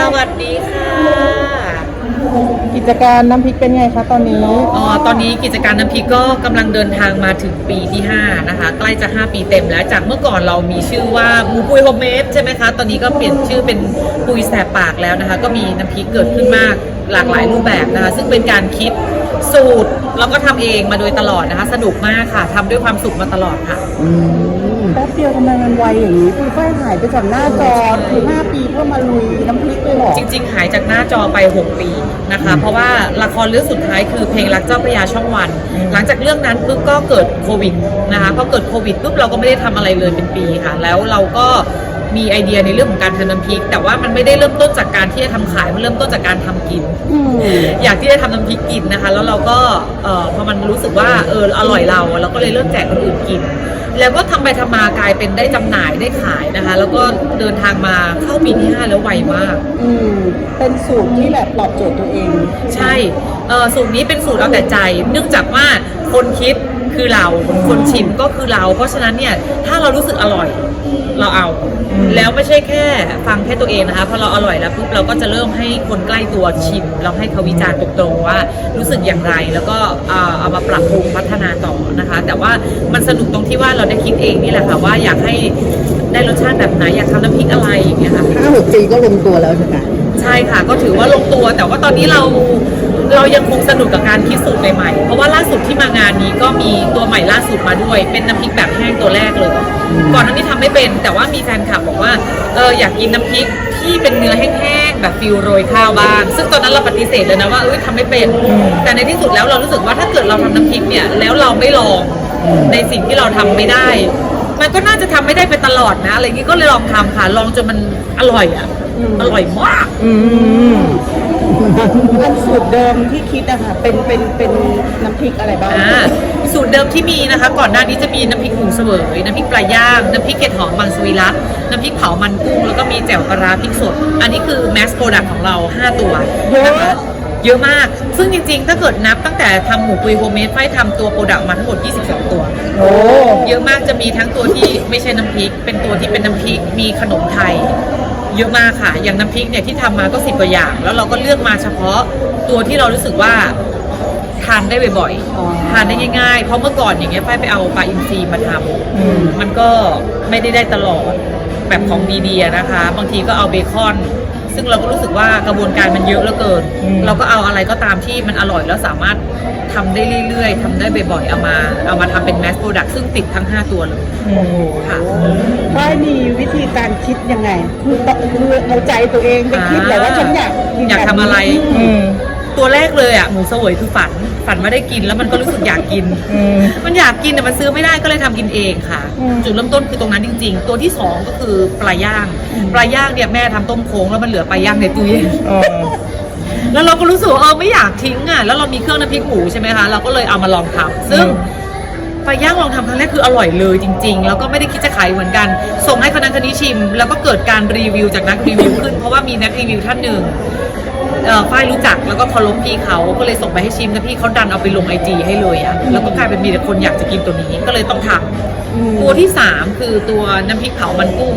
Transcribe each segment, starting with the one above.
สวัสดีค่ะ กิจการน้ำพริกเป็นไงคะตอนนี้ อ๋อ ตอนนี้กิจการน้ำพริกก็กำลังเดินทางมาถึงปีที่ 5 นะคะ ใกล้จะ 5 ปีเต็มแล้วจากเมื่อก่อนเรามีชื่อว่าหมูปุยโฮมเมดใช่ไหมคะ ตอนนี้ก็เปลี่ยนชื่อเป็นปุยแสบปากแล้วนะคะ ก็มีน้ำพริกเกิดขึ้นมากหลากหลายรูปแบบนะคะ ซึ่งเป็นการคิดสูตรแล้วก็ทำเองมาโดยตลอดนะคะ สนุกมากค่ะทำด้วยความสุขมาตลอดค่ะ แป๊บเดียวทำไมมันไวอย่างนี้ปุ้ยฝ้ายหายไปจากหน้าจอคือ5ปีเพื่อมาลุยน้ำพริกเลยเหรอ จริง ๆ หายจากหน้าจอไป 6 ปีนะคะ เพราะว่าละครเรื่องสุดท้ายคือเพลงรักเจ้าพระยาช่องวันอืมหลังจากเรื่องนั้นปุ๊บก็เกิดโควิดนะคะพอเกิดโควิดปุ๊บเราก็ไม่ได้ทำอะไรเลยเป็นปีค่ะ แล้วเราก็ มีไอเดียในเรื่องของการทำน้ำพริก แต่ว่ามันไม่ได้เริ่มต้นจากการที่จะทำขายมันเริ่มต้นจากการทำกินอืมอยากที่จะทำน้ำพริกกินนะคะ แล้วเราก็เอ่อพอมันรู้สึกว่าเอออร่อยเราเราก็เลยเริ่มแจกคนอื่นกิน แล้วก็ทำไปทำมากลายเป็นได้จำหน่ายได้ขายนะคะ แล้วก็เดินทางมาเข้าปีที่ห้าแล้วไวมาก อืมเป็นสูตรที่แบบตอบโจทย์ตัวเอง ใช่เออสูตรนี้เป็นสูตรเอาแต่ใจ เนื่องจากว่าคนคิดคือเราคนชิมก็คือเรา เพราะฉะนั้นเนี่ยถ้าเรารู้สึกอร่อย เราเอา แล้วไม่ใช่แค่ฟังแค่ตัวเองนะคะพอเราอร่อยแล้วปุ๊บเราก็จะเริ่มให้คนใกล้ตัวชิม เราให้เขาวิจารณ์ตรงๆว่ารู้สึกอย่างไร แล้วก็เอาเอามาปรับปรุงพัฒนาต่อนะคะ แต่ว่ามันสนุกตรงที่ว่าเราได้คิดเองนี่แหละค่ะว่าอยากให้ได้รสชาติแบบไหนอยากทำน้ำพริกอะไรอย่างเงี้ยค่ะห้าหกปีก็ลงตัวแล้วใช่ไหมใช่ค่ะ ก็ถือว่าลงตัวแต่ว่าตอนนี้เรา เรายังคงสนุกกับการคิดสูตรใหม่ๆ เพราะว่าล่าสุดที่มางานนี้ก็มีตัวใหม่ล่าสุดมาด้วย เป็นน้ำพริกแบบแห้งตัวแรกเลย ก่อนหน้านี้ทำไม่เป็น แต่ว่ามีแฟนคลับบอกว่าเอออยากกินน้ำพริกที่เป็นเนื้อแห้งๆแบบฟิลโรยข้าวบ้าง ซึ่งตอนนั้นเราปฏิเสธเลยนะว่าเอ้ยทำไม่เป็น แต่ในที่สุดแล้วเรารู้สึกว่าถ้าเกิดเราทำน้ำพริกเนี่ยแล้วเราไม่ลองในสิ่งที่เราทำไม่ได้ มันก็น่าจะทำไม่ได้ไปตลอดนะอะไรอย่างนี้ก็เลยลองทำค่ะลองจนมันอร่อยอะอร่อยมาก อืมอันสูตรเดิมที่คิดอะค่ะเป็นเป็นเป็นน้ำพริกอะไรบ้างอ่าสูตรเดิมที่มีนะคะ ก่อนหน้านี้จะมีน้ำพริกหมูเสวยน้ำพริกปลาย่างน้ำพริกเกล็ดหอมมังสวิรัตน้ำพริกเผามันกุ้งแล้วก็มีแจ่วปลาร้าพริกสด อันนี้คือแมสโปรดักของเรา 5 ตัวเยอะนะคะเยอะมาก ซึ่งจริงๆ ถ้าเกิดนับตั้งแต่ทำหมูปุยโฮมเมดไฟทำตัวโปรดักมาทั้งหมด 22 ตัว โอ้เยอะมากจะมีทั้งตัวที่ไม่ใช่น้ำพริก เป็นตัวที่เป็นน้ำพริก มีขนมไทย เยอะมากค่ะ อย่างน้ำพริกเนี่ยที่ทำมาก็สิบกว่าอย่าง แล้วเราก็เลือกมาเฉพาะตัวที่เรารู้สึกว่าทานได้บ่อยอ๋อๆทานได้ง่ายๆ เพราะเมื่อก่อนอย่างเงี้ยฝ้ายไปเอาปลาอินทรีมาทำอืมมันก็ไม่ได้ได้ตลอด แบบของดีๆนะคะ บางทีก็เอาเบคอน ซึ่งเราก็รู้สึกว่ากระบวนการมันเยอะเหลือเกินอืมเราก็เอาอะไรก็ตามที่มันอร่อยแล้วสามารถทำได้เรื่อยๆทำได้บ่อยๆ เอามา เอามาทำเป็นแมสโปรดักซึ่งติดทั้ง 5 ตัวเลยโอ้โหค่ะฝ้ายมีวิธีการคิดยังไง คือต้องคือเอาใจตัวเองไปคิดแต่ว่าฉันอยากกินอยากทำอะไรอืมตัวแรกเลยอะหมูเสวยคือฝัน ฝันว่าได้กินแล้วมันก็รู้สึกอยากกิน อืม มันอยากกินแต่มันซื้อไม่ได้ก็เลยทำกินเองค่ะ อืมจุดเริ่มต้นคือตรงนั้นจริง ๆ ตัวที่สองก็คือปลาย่างปลาย่างเนี่ยแม่ทำต้มโค้งแล้วมันเหลือปลาย่างในตู้เย็นอ๋อแล้วเราก็รู้สึกว่าเออไม่อยากทิ้งอะแล้วเรามีเครื่องน้ำพริกหมูใช่ไหมคะเราก็เลยเอามาลองทำซึ่งอืม ปลาย่างลองทำครั้งแรกคืออร่อยเลยจริง ๆ แล้วก็ไม่ได้คิดจะขายเหมือนกัน ส่งให้คณะคณิตชิม แล้วก็เกิดการรีวิวจากนักรีวิวขึ้น เพราะว่ามีนักรีวิวท่านหนึ่งเอ่อ ฝ้ายรู้จักแล้วก็เคารพพี่เขาก็เลยส่งไปให้ชิมแล้วพี่เขาดันเอาไปลงไอจีให้เลยอะแล้วก็กลายเป็นมีแต่คนอยากจะกินตัวนี้ก็เลยต้องทำอืมตัวที่สามคือตัวน้ำพริกเผามันกุ้ง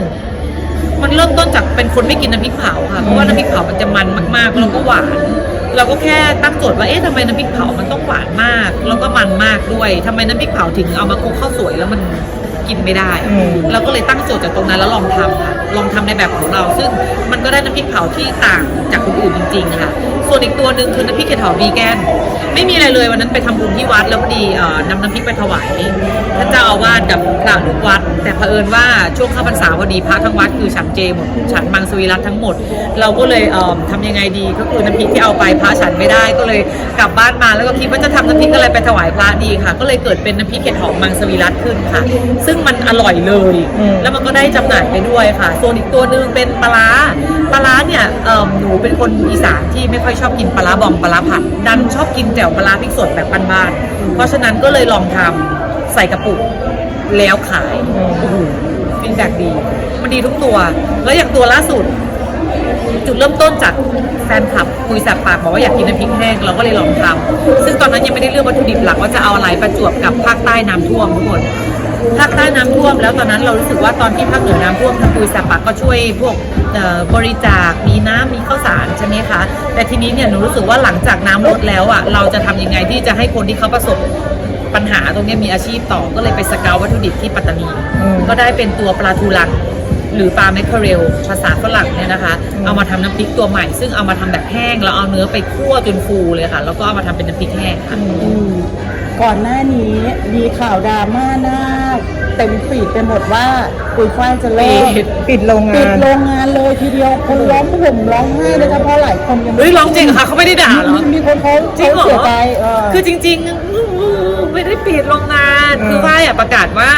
มันเริ่มต้นจากเป็นคนไม่กินน้ำพริกเผาค่ะเพราะว่าน้ำพริกเผามันจะมันมากๆแล้วก็หวานเราก็แค่ตั้งโจทย์ว่า เอ๊ะทำไมน้ำพริกเผามันต้องหวานมาก แล้วก็มันมากด้วยทำไมน้ำพริกเผาถึงเอามาคลุกข้าวสวยแล้วมันกินไม่ได้อืมเราก็เลยตั้งโจทย์จากตรงนั้นแล้วลองทำค่ะ ลองทำในแบบของเรา ซึ่งมันก็ได้น้ำพริกเผาที่ต่างจากคนอื่นจริงๆค่ะ ส่วนอีกตัวหนึ่งคือน้ำพริกเห็ดหอมวีแกน ไม่มีอะไรเลยวันนั้นไปทำบุญที่วัดแล้วพอดีเอ่อนำน้ำพริกไปถวายท่านเจ้าอาวาสกับพระลูกวัด แต่เผอิญว่าช่วงเข้าพรรษาพอดีพระทั้งวัดคือฉันเจหมดฉันมังสวิรัตทั้งหมด เราก็เลยเอ่อทำยังไงดีก็คือน้ำพริกที่เอาไปพระฉันไม่ได้ก็เลยกลับบ้านมาแล้วก็คิดว่าจะทำน้ำพริกอะไรไปถวายพระดีค่ะ ก็เลยเกิดเป็นน้ำพริกเห็ดหอมมังสวิรัตขึ้นค่ะ ซึ่งมันอร่อยเลยอืมแล้วมันก็ได้จำหน่ายไปด้วยค่ะส่วนอีกตัวหนึ่งเป็นปลาปลาเนี่ยเอิ่มหนูเป็นคนอีสานที่ไม่ค่อยชอบกินปลาบองปลาผัดดันชอบกินแจ่วปลาพริกสดแบบบ้านๆเพราะฉะนั้นก็เลยลองทำใส่กระปุกแล้วขายโอ้โหฟีดแบ็กดี มันดีทุกตัว แล้วอย่างตัวล่าสุด จุดเริ่มต้นจากแฟนคลับคุยแสบปากบอกว่าอยากกินน้ำพริกแห้งเราก็เลยลองทำซึ่งตอนนั้นยังไม่ได้เลือกวัตถุดิบหลักว่าจะเอาอะไรประจวบกับภาคใต้น้ำท่วมทุกคนภาคใต้น้ำท่วมแล้วตอนนั้นเรารู้สึกว่าตอนที่ภาคเหนือน้ำท่วมทางคุยแสบปากก็ช่วยพวกเอ่อบริจาคมีน้ำมีข้าวสารใช่ไหมคะ แต่ทีนี้เนี่ยหนูรู้สึกว่าหลังจากน้ำลดแล้วอะเราจะทำยังไงที่จะให้คนที่เขาประสบปัญหาตรงเนี้ยมีอาชีพต่อก็เลยไปสเกาวัตถุดิบที่ปัตตานีอืมก็ได้เป็นตัวปลาทูลัง หรือปลาแมคเคอเรลภาษาฝรั่งเนี่ยนะคะอืมเอามาทำน้ำพริกตัวใหม่ ซึ่งเอามาทำแบบแห้งแล้วเอาเนื้อไปคั่วจนฟูเลยค่ะ แล้วก็เอามาทำเป็นน้ำพริกแห้งค่ะอืมก่อนหน้านี้มีข่าวดราม่าหน้าเต็มฟีดไปหมดว่าปุยฝ้ายจะเลิกปิดปิดโรงปิงาดนโรงงานเลยทีเดียวคนร้องห่มร้องไห้เลยเฉพาะหลายคนยังไม่เฮ้ยร้องจริงเหรอคะเขาไม่ได้ด่าเหรอมีมีคนเขาจริงเหรอเขาเสียใจเออคือจริงๆไม่ได้ปิดโรงงานอืมคือฝ้ายอะประกาศว่า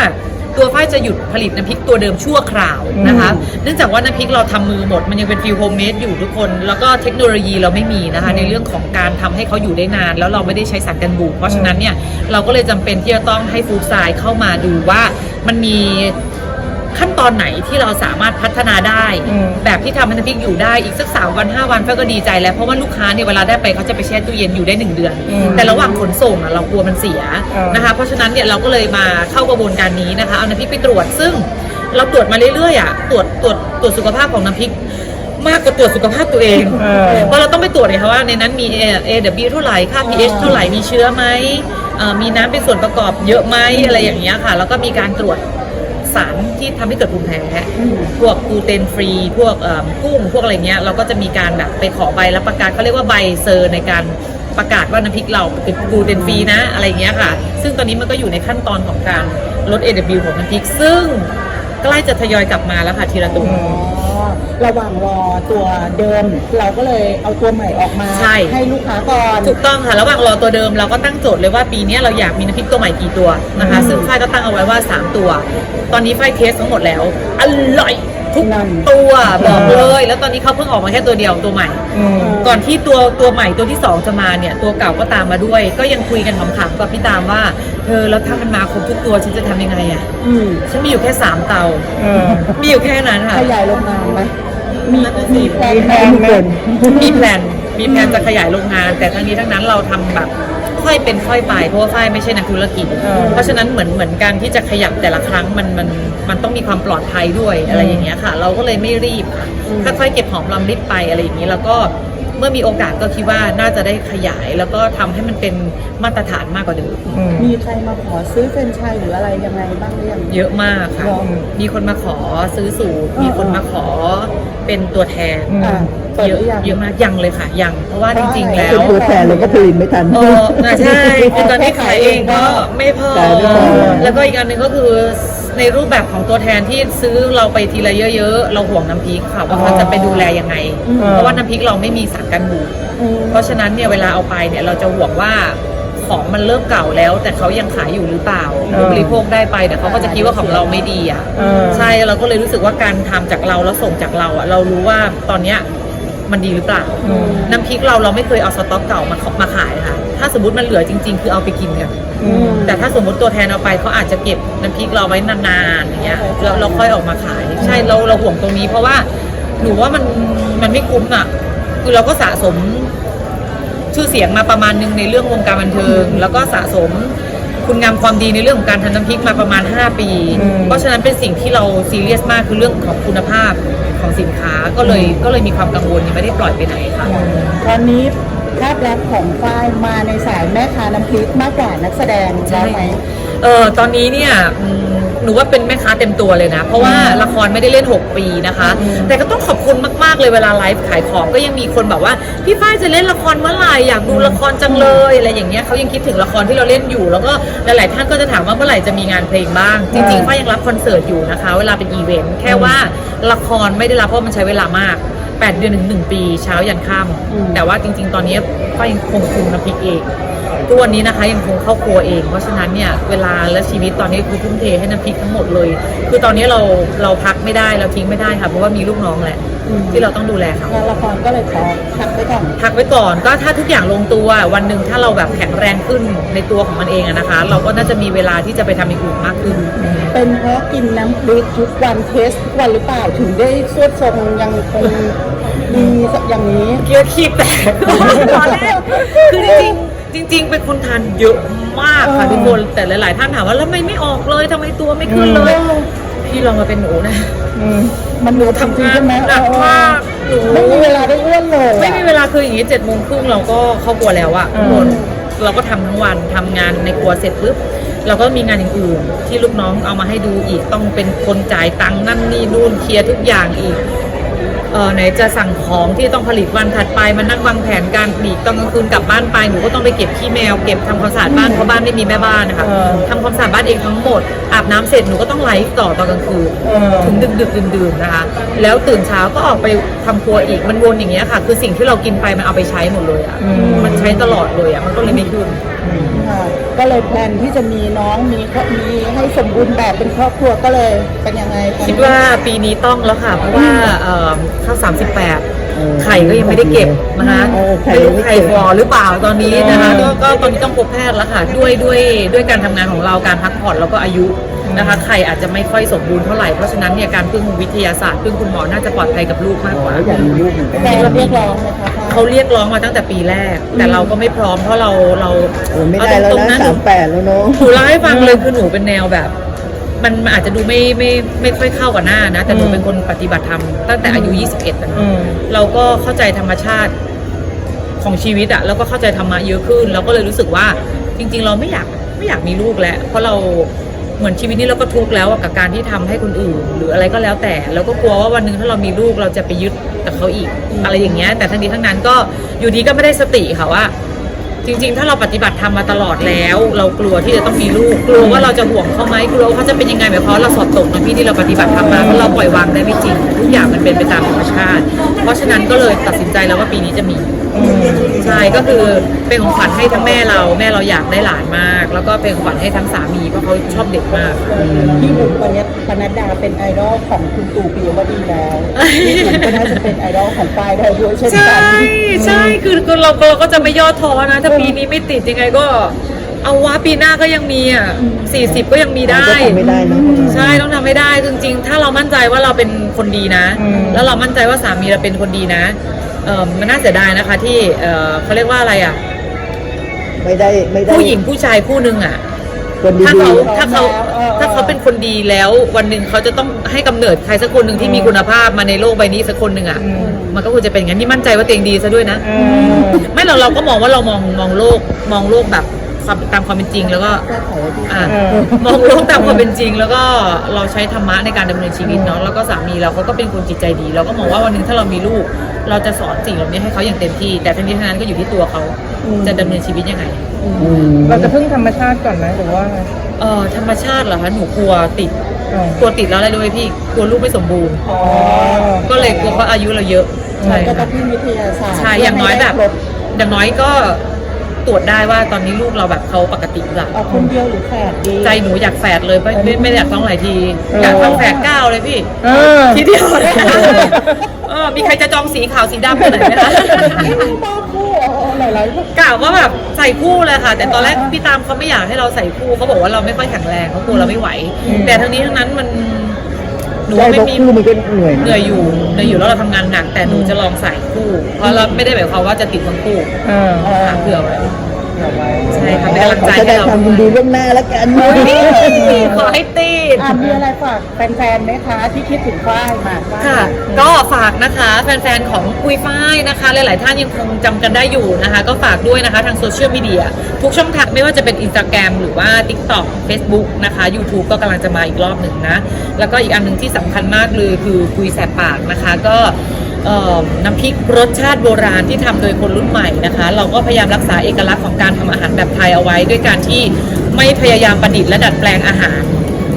ตัวฝ้ายจะหยุดผลิตน้ำพริกตัวเดิมชั่วคราวนะคะเนื่องจากว่าน้ำพริกเราทำมือหมด มันยังเป็นฟิลโฮมเมดอยู่ทุกคน แล้วก็เทคโนโลยีเราไม่มีนะคะ ในเรื่องของการทำให้เขาอยู่ได้นาน แล้วเราไม่ได้ใช้สารกันบูดเพราะฉะนั้นเนี่ยเราก็เลยจำเป็นที่จะต้องให้ฟู้ดไซด์เข้ามาดูว่ามันมี ขั้นตอนไหนที่เราสามารถพัฒนาได้ อืม แบบที่ทำให้น้ำพริกอยู่ได้อีกสักสามวันห้าวันฝ้ายก็ดีใจแล้วเพราะว่าลูกค้าเนี่ยเวลาได้ไปเขาจะไปแช่ตู้เย็นอยู่ได้หนึ่งเดือน อืมแต่ระหว่างขนส่งอะเรากลัวมันเสียเออ นะคะ เพราะฉะนั้นเนี่ยเราก็เลยมาเข้ากระบวนการนี้นะคะเอาน้ำพริกไปตรวจซึ่งเราตรวจมาเรื่อยๆอะตรวจตรวจตรวจสุขภาพของน้ำพริก มากกว่าตรวจสุขภาพตัวเอง เออ เพราะเราต้องไปตรวจเลยค่ะว่าในนั้นมี AW เท่าไหร่ ค่า pH เท่าไหร่ มีเชื้อไหมเอ่อมีน้ำเป็นส่วนประกอบเยอะไหมอะไรอย่างเงี้ยค่ะ แล้วก็มีการตรวจ สารที่ทำให้เกิดภูมิแพ้อืมพวกกลูเตนฟรี พวกเอิ่มกุ้งพวกอะไรเงี้ยเราก็จะมีการแบบไปขอใบรับประกันเขาเรียกว่าใบเซอร์ในการประกาศว่าน้ำพริกเราเป็นกลูเตนฟรีนะอะไรเงี้ยค่ะ ซึ่งตอนนี้มันก็อยู่ในขั้นตอนของการลด AW ของน้ำพริกซึ่งใกล้จะทยอยกลับมาแล้วค่ะทีละตัวอืมอ๋อ ระหว่างรอตัวเดิม เราก็เลยเอาตัวใหม่ออกมาใช่ลูกค้าก่อน ถูกต้องค่ะ ระหว่างรอตัวเดิมเราก็ตั้งโจทย์เลยว่าปีนี้เราอยากมีน้ำพริกตัวใหม่กี่ตัวนะคะ อืม ซึ่งฝ้ายก็ตั้งเอาไว้ว่า 3 ตัว ตอนนี้ฝ้ายเทสทั้งหมดแล้ว อร่อย ทุกนั่นตัวบอกเลย แล้วตอนนี้เขาเพิ่งออกมาแค่ตัวเดียวตัวใหม่อืมก่อนที่ตัวตัวใหม่ตัวที่2จะมาเนี่ย ตัวเก่าก็ตามมาด้วย ก็ยังคุยกันขำๆกับพี่ตามว่าเธอแล้วถ้ามันมาครบทุกตัวฉันจะทำยังไงอะอืมฉันมีอยู่แค่3เตาเออมีอยู่แค่นั้นค่ะขยายโรงงานไหมมีนั่นน่ะสิมีแพลนมีแพลนไหมมีแพลนมีแพลนจะขยายโรงงาน แต่ทั้งนี้ทั้งนั้นเราทำแบบ ค่อยเป็นค่อยไปเพราะว่าฝ้ายไม่ใช่นักธุรกิจเออเพราะฉะนั้นเหมือนเหมือนการที่จะขยับแต่ละครั้งมันมันมันต้องมีความปลอดภัยด้วยอะไรอย่างเงี้ยค่ะ เราก็เลยไม่รีบค่ะค่อยๆเก็บหอมรอมริบไปอะไรอย่างนี้แล้วก็ เมื่อมีโอกาสก็คิดว่าน่าจะได้ขยายแล้วก็ทำให้มันเป็นมาตรฐานมากกว่าเดิมอืมมีใครมาขอซื้อแฟรนไชส์หรืออะไรยังไงบ้างหรือยังเยอะมากค่ะหรอมีคนมาขอซื้อสูตรเออมีคนมาขอเป็นตัวแทนอืมอ่าเปิดเยหอะรือยังเยอะมากยังเลยค่ะยังเพราะว่าจริง ๆ แล้วเป็นตัวแทนเลยก็ผลิตไม่ทันเอออะใช่คือตอนนี้ขายเองก็ไม่พอขายไม่พอแล้วก็อีกอันหนึ่งก็คือ ในรูปแบบของตัวแทนที่ซื้อเราไปทีละเยอะๆ เราห่วงน้ำพริกค่ะว่าเขาจะไปดูแลยังไงอืมเพราะว่าน้ำพริกเราไม่มีสารกันบูดอืมเพราะฉะนั้นเนี่ยเวลาเอาไปเนี่ยเราจะห่วงว่าของมันเริ่มเก่าแล้ว แต่เขายังขายอยู่หรือเปล่าเออผู้บริโภคได้ไปแต่เขาก็จะคิดว่าของเราไม่ดีอะเออใช่เราก็เลยรู้สึกว่าการทำจากเราแล้วส่งจากเราอะเรารู้ว่าตอนเนี้ยมันดีหรือเปล่าอืมน้ำพริกเราเราไม่เคยเอาสต็อกเก่ามามาขายค่ะ ถ้าสมมติมันเหลือจริง ๆ คือเอาไปกินกันอืมแต่ถ้าสมมติตัวแทนเอาไปเขาอาจจะเก็บน้ำพริกเราไว้นานๆอย่างเงี้ยแล้วเราค่อยออกมาขาย ใช่เราเราห่วงตรงนี้ เพราะว่าหนูว่ามันมันไม่คุ้มอะ คือเราก็สะสมชื่อเสียงมาประมาณนึงในเรื่องวงการบันเทิง แล้วก็สะสมคุณงามความดีในเรื่องของการทำน้ำพริกมาประมาณ 5 ปีอืมเพราะฉะนั้นเป็นสิ่งที่เราซีเรียสมากคือเรื่องของคุณภาพของสินค้าก็เลยก็เลยมีความกังวลยังไม่ได้ปล่อยไปไหนค่ะตอนนี้ ภาพลักษณ์ของฝ้ายมาในสายแม่ค้าน้ำพริกมากกว่านักแสดงใช่ไหมเออตอนนี้เนี่ยหนูว่าเป็นแม่ค้าเต็มตัวเลยนะ เพราะว่าละครไม่ได้เล่น 6 ปีนะคะ แต่ก็ต้องขอบคุณมากๆเลยเวลาไลฟ์ขายของก็ยังมีคนแบบว่า พี่ฝ้ายจะเล่นละครเมื่อไหร่อยากดูละครจังเลยอะไรอย่างเงี้ยเขายังคิดถึงละครที่เราเล่นอยู่ แล้วก็หลายๆท่านก็จะถามว่าเมื่อไหร่จะมีงานเพลงบ้าง จริงๆฝ้ายยังรับคอนเสิร์ตอยู่นะคะ เวลาเป็นอีเวนต์แค่ว่าละครไม่ได้รับเพราะมันใช้เวลามาก 8 เดือนถึง 1 ปี เช้ายันค่อืมำแต่ว่าจริง ๆ ตอนนี้ฝ้ายยังคงคุมน้ำพริกเอง ทุกวันนี้นะคะยังคงเข้าครัวเอง เพราะฉะนั้นเนี่ยเวลาและชีวิตตอนนี้คือทุ่มเทให้น้ำพริกทั้งหมดเลย คือตอนนี้เราเราพักไม่ได้เราทิ้งไม่ได้ค่ะ เพราะว่ามีลูกน้องแหละอืมที่เราต้องดูแลเขางานละครก็เลยขอพักไว้ก่อนพักไว้ก่อนก็ถ้าทุกอย่างลงตัววันหนึ่งถ้าเราแบบแข็งแรงขึ้นในตัวของมันเองอะนะคะ เราก็น่าจะมีเวลาที่จะไปทำอย่างอื่นมากขึ้น เป็นเพราะกินน้ำพริกทุกวันเทสทุกวันหรือเปล่าถึงได้สวดทรงยังคงมีอย่างนี้เกี๊ยวขี้แตกตอนแรกคือจริงๆ จริง ๆ เป็นคนทานเยอะมากค่ะเออทุกคนแต่หลาย ๆ ท่านถามว่าแล้วทำไมไม่ออกเลยทำไมตัวไม่ขึ้นเลย พี่ลองมาเป็นหนูนะมันหนูทำจริงใช่ไหมหนักมากหนูไม่มีเวลาได้อ้วนเลยอะ ไม่มีเวลาคืออย่างนี้เจ็ดโมงครึ่งเราก็เข้าครัวแล้วอะทุกคนเราก็ทำทั้งวันทำงานในครัวเสร็จปุ๊บเราก็มีงานอย่างอื่นที่ลูกน้องเอามาให้ดูอีกต้องเป็นคนจ่ายตังค์นั่นนี่นู่นเคลียร์ทุกอย่างอีก เออไหนจะสั่งของที่ต้องผลิตวันถัดไปมานั่งวางแผนการอีกตอนกลางคืนกลับบ้านไปหนูก็ต้องไปเก็บขี้แมวเก็บทำความสะอาดบ้านเพราะบ้านไม่มีแม่บ้านนะคะเออ ทำความสะอาดบ้านเองทั้งหมดอาบน้ำเสร็จหนูก็ต้องไลฟ์ต่อตอนกลางคืน เออ ถึงดึกดึกดื่นดื่นๆนะคะ แล้วตื่นเช้าก็ออกไปทำครัวอีก มันวนอย่างเงี้ยค่ะ คือสิ่งที่เรากินไปมันเอาไปใช้หมดเลยอะ อืม มันใช้ตลอดเลยอะ มันก็เลยไม่ขึ้น ค่ะ ก็เลยแพลนที่จะมีน้องมีครอบมีให้สมบูรณ์แบบเป็นครอบครัวก็เลยเป็นยังไงตอนนี้ คิดว่าปีนี้ต้องแล้วค่ะ เพราะว่าเอ่อเข้า 38 ไข่ก็ยังไม่ได้เก็บนะคะเออไข่ไม่รู้ยังไม่ไข่เก็บฟอหรือเปล่าตอนนี้นะคะเอก็อก็ตอนนี้ต้องพบแพทย์แล้วค่ะ ด้วยด้วยด้วยการทำงานของเราการพักผ่อนแล้วก็อายุ นะคะไข่อาจจะไม่ค่อยสมบูรณ์เท่าไหร่เพราะฉะนั้นเนี่ยการพึ่งวิทยาศาสตร์พึ่งคุณหมอน่าจะปลอดภัยกับลูกมากกว่า อยากมีลูกเหมือนกันแฟนเรียกร้องไหมคะ เขาเรียกร้องมาตั้งแต่ปีแรก แต่เราก็ไม่พร้อมเพราะเราเราโอ้ไม่ได้แล้วเอาตรงๆนะหสามแปดแล้วเนาะหนูเล่าให้ฟังเลยคือหนูเป็นแนวแบบ มันมันอาจจะดูไม่ไม่ไม่ค่อยเข้ากับหน้านะ แต่หนูเป็นคนปฏิบัติธรรมตั้งแต่อายุ 21อะนะเราก็เข้าใจธรรมชาติของชีวิตอะแล้วก็เข้าใจธรรมะเยอะขึ้น เราก็เลยรู้สึกว่าจริง ๆ เราไม่อยากไม่อยากมีลูกแล้วเพราะเรา เหมือนชีวิตนี้เราก็ทุกข์แล้วอะกับการที่ทำให้คนอื่น หรืออะไรก็แล้วแต่เราก็กลัวว่าวันหนึ่งถ้าเรามีลูกเราจะไปยึดกับเขาอีก อะไรอย่างเงี้ยแต่ทั้งนี้ทั้งนั้นก็อยู่ดีก็ไม่ได้สติค่ะว่า จริง ๆ ถ้าเราปฏิบัติธรรมมาตลอดแล้ว เรากลัวที่จะต้องมีลูก กลัวว่าเราจะห่วงเขาไหมกลัวว่าเขาจะเป็นยังไงแบบเพราะเราสอบตกนะพี่ที่เราปฏิบัติธรรมมาเพราะเราปล่อยวางได้ไม่จริงทุกอย่างมันเป็นไปตามธรรมชาติ เพราะฉะนั้นก็เลยตัดสินใจแล้วว่าปีนี้จะมี ใช่ก็คือเป็นของขวัญให้ทั้งแม่เรา แม่เราอยากได้หลานมาก แล้วก็เป็นของขวัญให้ทั้งสามีเพราะเขาชอบเด็กมาก พี่บุ๋มปนัดปนัดดาเป็นไอดอลของคุณตู่ปียวดีแล้วพี่บุ๋มก็น่าจะเป็นไอดอลของปายได้ด้วยเช่นใช่กันใช่คือคือเราเราก็จะไม่ย่อท้อนะ ถ้าปีนี้ไม่ติดยังไงก็ เอาวะปีหน้าก็ยังมีอะสี่สิบก็ยังมีได้ ก็ทำไม่ได้เนอะใช่ต้องทำไม่ได้จริงๆ ถ้าเรามั่นใจว่าเราเป็นคนดีนะ แล้วเรามั่นใจว่าสามีเราเป็นคนดีนะ เออมันน่าเสียดายนะคะที่เออเขาเรียกว่าอะไรอะ ไม่ได้ไม่ได้ผู้หญิงผู้ชายคู่หนึ่งอะ คนดีถ้าเขาๆถ้าเขาถ้าเขาเป็นคนดีแล้ววันหนึ่งเขาจะต้องให้กำเนิดใครสักคนหนึ่งที่มีคุณภาพมาในโลกใบนี้สักคนหนึ่งอะ มันก็ควรจะเป็นอย่างนั้นนี่มั่นใจว่าตัวเองดีซะด้วยนะ ไม่เราเราก็มองว่าเรามองมองโลกมองโลกแบบความ ตามความเป็นจริง แล้วก็แก้ไขให้ดีอะมองโลกตามความเป็นจริง แล้วก็เราใช้ธรรมะในการดำเนินชีวิตเนาะแล้วก็สามีเราเขาก็เป็นคนจิตใจดี เราก็มองว่าวันหนึ่งถ้าเรามีลูก เราจะสอนสิ่งเหล่านี้ให้เขาอย่างเต็มที่ แต่ทั้งนี้ทั้งนั้นก็อยู่ที่ตัวเขาจะดำเนินชีวิตยังไงอืมเราจะพึ่งธรรมชาติก่อนไหมหรือว่าไงเออธรรมชาติเหรอคะหนูกลัวติดอ๋อกลัวติดแล้วอะไรรู้ไหมพี่กลัวลูกไม่สมบูรณ์อ๋อก็เลยกลัวเพราะอายุเราเยอะใช่ก็ต้อค่ะงพึ่งวิทยาศาสตร์ใช่อย่างน้อยแบบเพื่ให้ได้ครอย่างน้อยก็ ตรวจได้ว่าตอนนี้ลูกเราแบบเขาปกติหรือเปล่าเอาคนเดียวหรือแฝดดี ใจหนูอยากแฝดเลยไม่ไม่ไม่ได้อยากท้องหลายทีอยากท้องแฝดเก้าเลยพี่เออ ทีเดียวเลยเออมีใครจะจองสีขาวสีดำไปไหนไหมคะบ้าคู่อ๋อหลายๆกล่าวว่าแบบใส่คู่เลยค่ะ แต่ตอนแรกพี่ตามเขาไม่อยากให้เราใส่คู่เขาบอกว่าเราไม่ค่อยแข็งแรงเขากลัวเราไม่ไหว แต่ทั้งนี้ทั้งนั้นมัน หนูใช่ว่าเพไม่ราะมีคู่มันก็เหนื่อยเหนื่อยอยู่เหนื่อยอยู่แล้วเราทำงานหนักแต่หนูจะลองใส่คู่ เพราะเราไม่ได้หมายความว่าจะติดทั้งคู่เออ หาเผื่อไว้ ใช่ค่ะเป็นกำลังขอใจแสดให้งเราความยินดีล่วงหน้าแล้วกันขอให้ติด อะมีอะไรฝากแฟนๆไหมคะ ที่คิดถึงฝ้ายมาฝ้ายค่ะ ก็ฝากนะคะแฟนๆ ของปุยฝ้ายนะคะ หลายๆ ท่านยังคงจำกันได้อยู่นะคะ ก็ฝากด้วยนะคะทางโซเชียลมีเดียทุกช่องทางไม่ว่าจะเป็น Instagram หรือว่า TikTok Facebook นะคะ YouTube ก็กำลังจะมาอีกรอบหนึ่งนะ แล้วก็อีกอันหนึ่งที่สำคัญมากเลยคือปุยแสบปากนะคะ ก็เอ่อ น้ำพริกรสชาติโบราณที่ทำโดยคนรุ่นใหม่นะคะ เราก็พยายามรักษาเอกลักษณ์ของการทำอาหารแบบไทยเอาไว้ ด้วยการที่ไม่พยายามประดิษฐ์และดัดแปลงอาหาร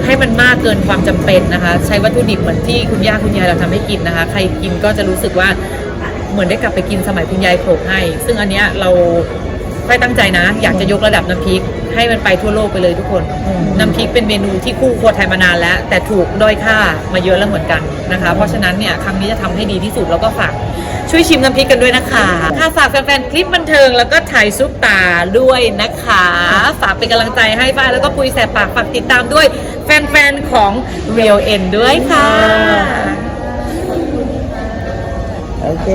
ให้มันมากเกินความจำเป็นนะคะ ใช้วัตถุดิบเหมือนที่คุณย่าคุณยายเราทำให้กินนะคะ ใครกินก็จะรู้สึกว่าเหมือนได้กลับไปกินสมัยคุณยายโขลกให้ ซึ่งอันเนี้ยเรา ค่อยตั้งใจนะ อยากจะยกระดับน้ำพริก ให้มันไปทั่วโลกไปเลยทุกคน น้ำพริกเป็นเมนูที่คู่ครัวไทยมานานแล้ว แต่ถูกด้อยค่ามาเยอะแล้วเหมือนกันนะคะ เพราะฉะนั้นเนี่ยครั้งนี้จะทำให้ดีที่สุดแล้วก็ฝากช่วยชิมน้ำพริกกันด้วยนะคะค่ะฝากแฟนๆคลิปบันเทิงแล้วก็ถ่ายซุปตาด้วยนะคะ ฝากเป็นกำลังใจให้ฝ้ายแล้วก็ปุยแสบปากฝากติดตามด้วยแฟนๆของ Real N ด้วยค่ะเอโอเค